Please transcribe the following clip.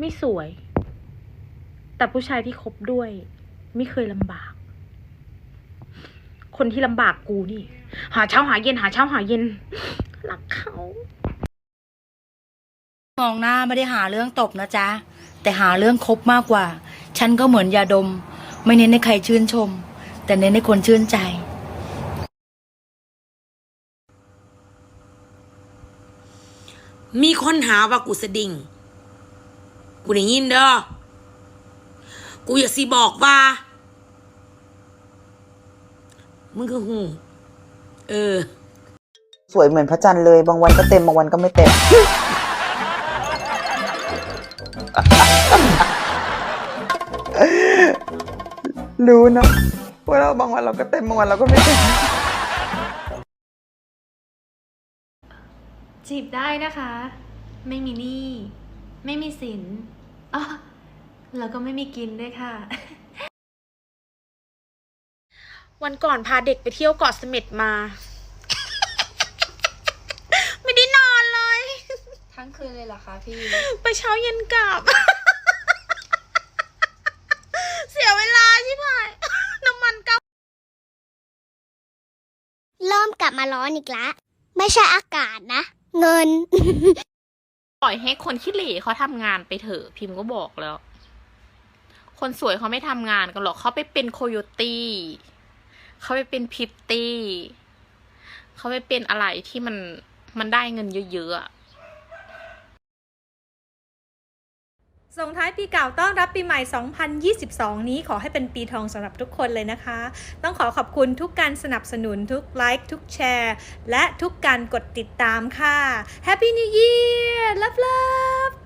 ไม่สวย แต่ผู้ชายที่คบด้วย ไม่เคยลำบาก คนที่ลำบากกูนี่ หาเช้าหาเย็นหาเช้าหาเย็นรักเขา มองหน้าไม่ได้หาเรื่องตบนะจ๊ะ แต่หาเรื่องคบมากกว่า ฉันก็เหมือนยาดม ไม่เน้นให้ใครชื่นชม แต่เน้นให้คนชื่นใจมีคนหาว่ากูสะดิ่ง กูได้ยินเด้อ กูอยากสิบอกว่า มึงคือหูเออ สวยเหมือนพระจันทร์เลย บางวันก็เต็ม บางวันก็ไม่เต็ม รู้นะว่าเราบางวันเราก็เต็ม บางวันเราก็ไม่เต็ม จีบได้นะคะ ไม่มีหนี้ ไม่มีสินอ๋อแล้วก็ไม่มีกินด้วยค่ะ วันก่อนพาเด็กไปเที่ยวเกาะเสม็ดมา ไม่ได้นอนเลย ทั้งคืนเลยเหรอคะพี่ ไปเช้าเย็นกลับ เสียเวลาใช่ไหมน้ำมันเก้าเริ่มกลับมาร้อนอีกแล้วไม่ใช่อากาศนะ เงิน ปล่อยให้คนขี้เหร่เขาทำงานไปเถอะ พิมพ์ก็บอกแล้ว คนสวยเขาไม่ทำงานกันหรอกเขาไปเป็นโคโยตี้เขาไปเป็นพิตตี้เขาไปเป็นอะไรที่มันมันได้เงินเยอะๆอะ ส่งท้ายปีเก่าต้อนรับปีใหม่ 2022 นี้ขอให้เป็นปีทองสำหรับทุกคนเลยนะคะ ต้องขอขอบคุณทุกการสนับสนุนทุกไลค์ทุกแชร์ และทุกการกดติดตามค่ะ Happy New Year Love Love